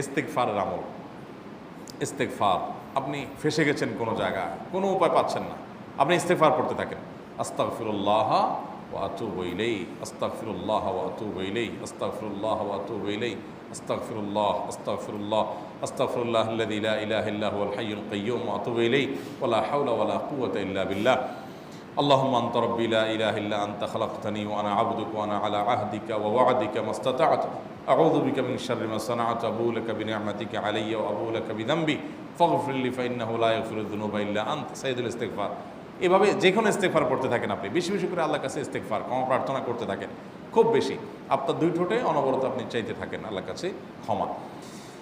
ইস্তেকফারের আমল। ইস্তেকফার আপনি ফেসে গেছেন কোনো জায়গায়, কোনো উপায় পাচ্ছেন না। আপনি ইস্তেকফার করতে থাকেন। আস্তাগফিরুল্লাহ ওয়া আতুবু ইলাইহি, আস্তাগফিরুল্লাহ ওয়া আতুবু ইলাইহি, আস্তাগফিরুল্লাহ ওয়া আতুবু ইলাইহি, আস্তাগফিরুল্লাহ আস্তাগফিরুল্লাহ আস্তাগফিরুল্লাহ আল্লাযী লা ইলাহা ইল্লা হুয়াল হাইয়ুল কাইয়্যুম ওয়া আতুবু ইলাইহি, ওয়া লা হাওলা ওয়া লা কুওয়াতা ইল্লা বিল্লাহ। اللهم انت ربي لا اله الا انت خلقتني وانا عبدك وانا على عهدك ووعدك ما استطعت اعوذ بك من شر ما صنعت ابو لك بنعمتك علي وابو لك بذنبي فاغفر لي فانه لا يغفر الذنوب الا انت سيد الاستغفار এভাবে যে কোনো ইস্তেকফার করতে থাকেন আপনি বেশি বেশি করে আল্লাহর কাছে ইস্তেকফার ক্ষমা প্রার্থনা করতে থাকেন খুব বেশি আপনার দুই ঠোঁটে অনবরত আপনি চাইতে থাকেন আল্লাহর কাছে ক্ষমা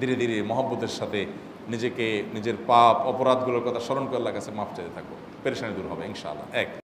ধীরে ধীরে মহব্বতের সাথে নিজেকে, নিজের পাপ, অপরাধগুলোর কথা স্মরণ করে আল্লাহ কাছে মাফ চাইতে থাকব। পেরেশানি দূর হবে, ইনশাআল্লাহ। এক।